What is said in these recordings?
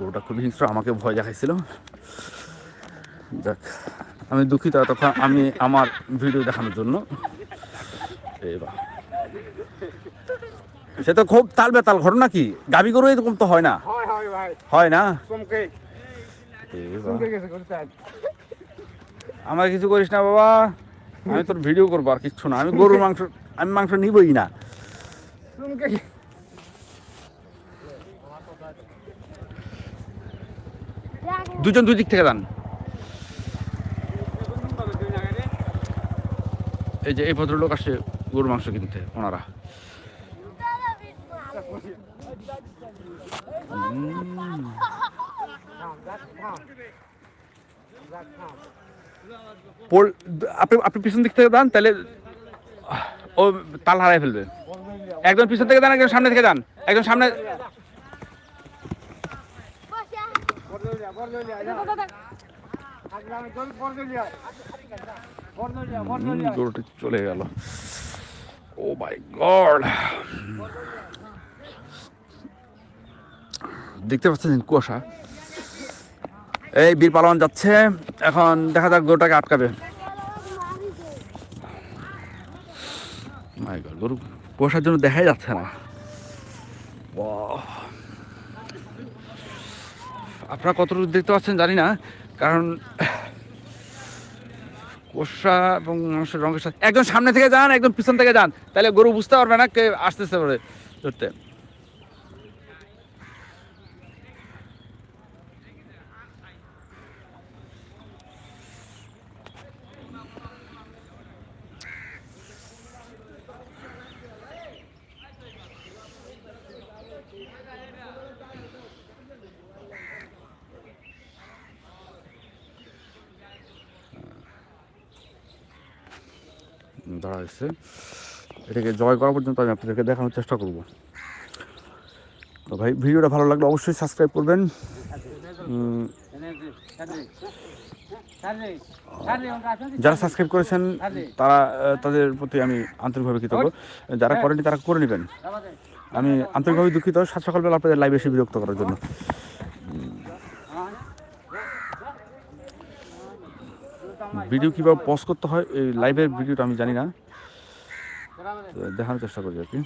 গরুটা খুবই হিংস্র আমাকে ভয় দেখাইছিল। দেখ আমি দুঃখিত তখন আমি আমার ভিডিও দেখানোর জন্য। এবার। সে তো খুব তাল বেতাল ঘটনা কি গাবি গরু এরকম তো হয় না? হয় না? আমার কিছু করিস না বাবা। আমি তোর ভিডিও করব আর কিচ্ছু না। আমি গরুর মাংস আমি মাংস নিবই না। দুজন দুই দিক থেকে যান এই যে এই ভদ্রলোক আসে গরুর মাংস কিনতে, ওনারা। আপনি আপনি পিছন দিক থেকে যান তাহলে ও তাল হারাই ফেলবে। একজন পিছন থেকে যান একজন সামনে থেকে যান একজন সামনে গরুটি চলে গেল। Oh my god. দেখতে পাচ্ছেন কুয়াশা। এই বীর পালন যাচ্ছে। এখন দেখা যাক গরুটাকে আটকাবে। মাই গড গরু কুয়াশার জন্য দেখাই যাচ্ছে না। বাহ। আপনারা কতটুকু দেখতে পাচ্ছেন জানি না, কারণ কোষা এবং মানুষের রঙের সাথে একজন সামনে থেকে যান একজন পিছন থেকে যান, তাহলে গরু বুঝতে পারবে না কে আসতেছে ধরতে। হয়েছে। এটাকে জয় করা পর্যন্ত আমি আপনাদেরকে দেখানোর চেষ্টা করব। তো ভাই, ভিডিওটা ভালো লাগলে অবশ্যই সাবস্ক্রাইব করবেন। যারা সাবস্ক্রাইব করেছেন, তারা তাদের প্রতি আমি আন্তরিকভাবে কৃতজ্ঞ। যারা করেনি তারা করে নেবেন। আমি আন্তরিকভাবে দুঃখিত। সাত সকালবেলা আপনাদের লাইভ এসে বিরক্ত করার জন্য। ভিডিও কীভাবে পজ করতে হয়, এই লাইভের ভিডিওটা আমি জানি না। দেখানোর চেষ্টা করি আর কি।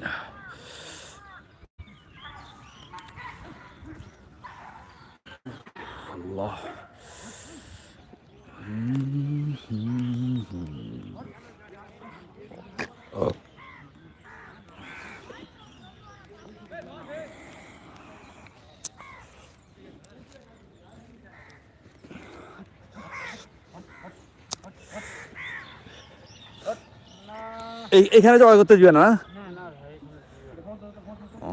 Yeah. আল্লাহ এই এখানে করতে যাবে না ও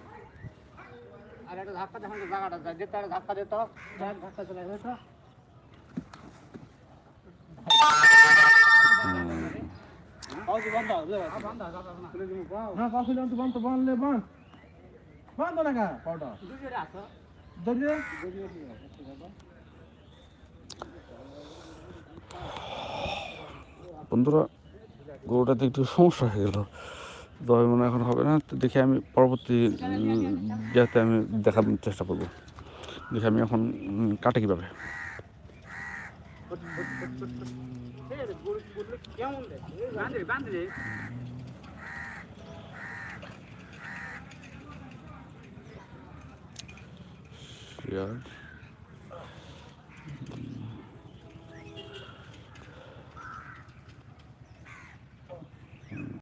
ধাক্কা দেখান তো জায়গাটা যায়। তার ধাক্কা দে তো। দেখ, ধাক্কা চলে আসবে তো। পাউজি বন্ধ, দে। খুলে দিবো, পাও। হ্যাঁ। দড়িয়ে? বন্ধুরা গরুটাতে একটু সমস্যা হয়ে গেল দয় মনে এখন হবে না, তো দেখি আমি পরবর্তী যাতে আমি দেখার চেষ্টা করব। দেখি আমি এখন কাটে কীভাবে। কেমন